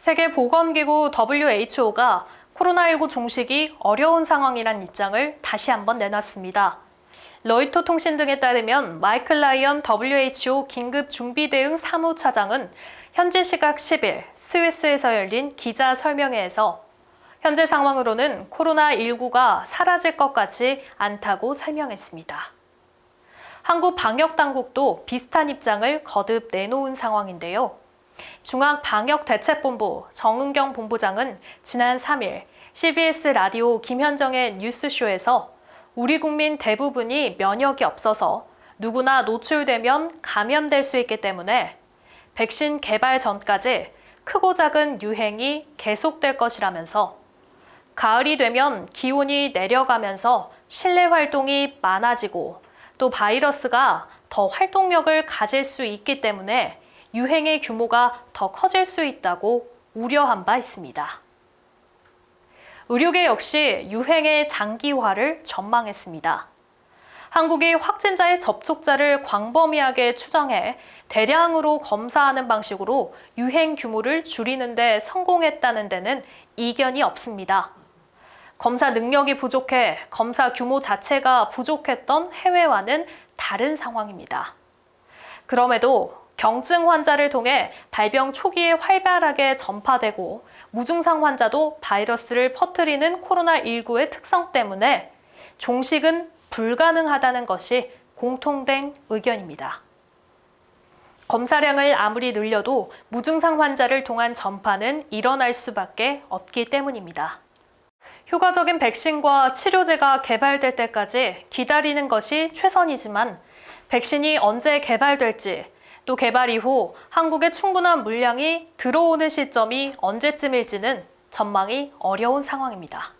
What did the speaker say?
세계보건기구 WHO가 코로나19 종식이 어려운 상황이란 입장을 다시 한번 내놨습니다. 로이터 통신 등에 따르면 마이클 라이언 WHO 긴급 준비 대응 사무차장은 현지 시각 10일 스위스에서 열린 기자 설명회에서 현재 상황으로는 코로나19가 사라질 것 같지 않다고 설명했습니다. 한국 방역 당국도 비슷한 입장을 거듭 내놓은 상황인데요. 중앙방역대책본부 정은경 본부장은 지난 3일 CBS 라디오 김현정의 뉴스쇼에서 우리 국민 대부분이 면역이 없어서 누구나 노출되면 감염될 수 있기 때문에 백신 개발 전까지 크고 작은 유행이 계속될 것이라면서 가을이 되면 기온이 내려가면서 실내 활동이 많아지고 또 바이러스가 더 활동력을 가질 수 있기 때문에 유행의 규모가 더 커질 수 있다고 우려한 바 있습니다. 의료계 역시 유행의 장기화를 전망했습니다. 한국이 확진자의 접촉자를 광범위하게 추정해 대량으로 검사하는 방식으로 유행 규모를 줄이는 데 성공했다는 데는 이견이 없습니다. 검사 능력이 부족해 검사 규모 자체가 부족했던 해외와는 다른 상황입니다. 그럼에도 경증 환자를 통해 발병 초기에 활발하게 전파되고 무증상 환자도 바이러스를 퍼뜨리는 코로나19의 특성 때문에 종식은 불가능하다는 것이 공통된 의견입니다. 검사량을 아무리 늘려도 무증상 환자를 통한 전파는 일어날 수밖에 없기 때문입니다. 효과적인 백신과 치료제가 개발될 때까지 기다리는 것이 최선이지만 백신이 언제 개발될지 또 개발 이후 한국에 충분한 물량이 들어오는 시점이 언제쯤일지는 전망이 어려운 상황입니다.